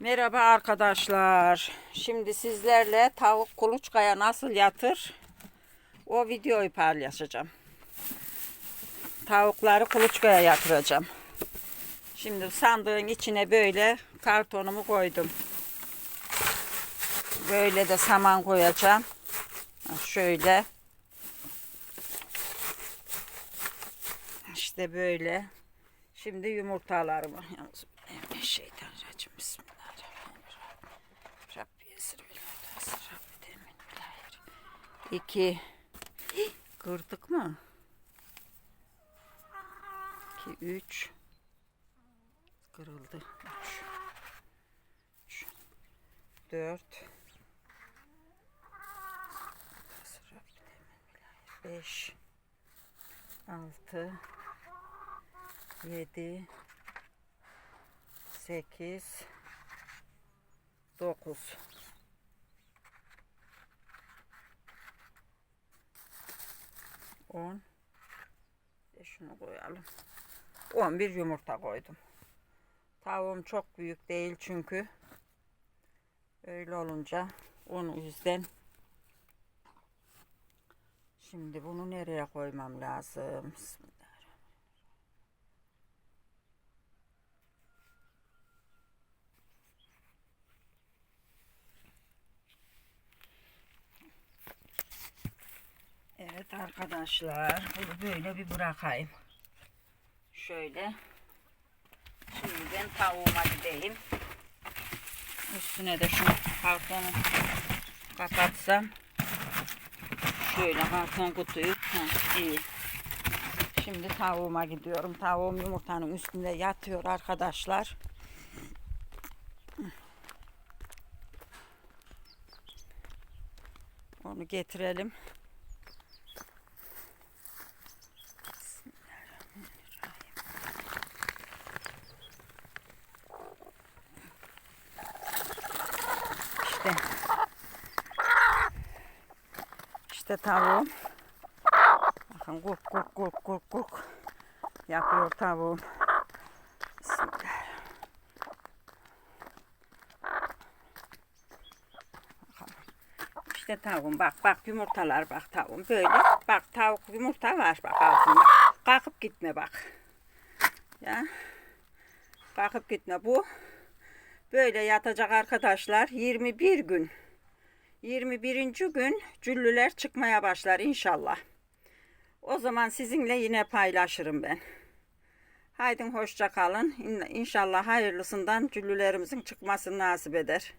Merhaba arkadaşlar. Şimdi sizlerle tavuk kuluçkaya nasıl yatır o videoyu paylaşacağım. Tavukları kuluçkaya yatıracağım. Şimdi sandığın içine böyle kartonumu koydum. Böyle de saman koyacağım. Şöyle. İşte böyle. Şimdi yumurtalarımı. Yalnız şeytanirracim. Bismillahirrahmanirrahim. Rabbi esir bil mutasir. Rabbi temin bil hayır. İki. Kırdık mı? İki, üç. Kırıldı. Üç. Üç. Dört. Beş. Altı. Yedi. Sekiz. Dokuz. On. Bir de Şunu koyalım. On bir yumurta koydum. Tavuğum çok büyük değil çünkü. Öyle olunca onu yüzden Şimdi bunu nereye koymam lazım? Bismillahirrahmanirrahim. Evet arkadaşlar bunu böyle bir bırakayım. Şöyle. Şimdi ben tavuğuma gideyim. Üstüne de şu kartonu kapatsam. Şöyle karton kutuyu. Ha, iyi. Şimdi tavuğuma gidiyorum. Tavuğum yumurtanın üstünde yatıyor arkadaşlar. Onu getirelim. İşte. İşte tavuğum. Bakın kuk kuk kuk kuk kuk yapıyor tavuğum. Bismillah. İşte tavuğum bak bak yumurtalar bak tavuğum böyle bak tavuk yumurta var bak altında. Kalkıp gitme bak. Ya. Kalkıp gitme bu. Böyle yatacak arkadaşlar 21 gün. 21. gün cüllüler çıkmaya başlar inşallah. O zaman sizinle yine paylaşırım ben. Haydi hoşça kalın. İn- İnşallah hayırlısından cüllülerimizin çıkmasını nasip eder.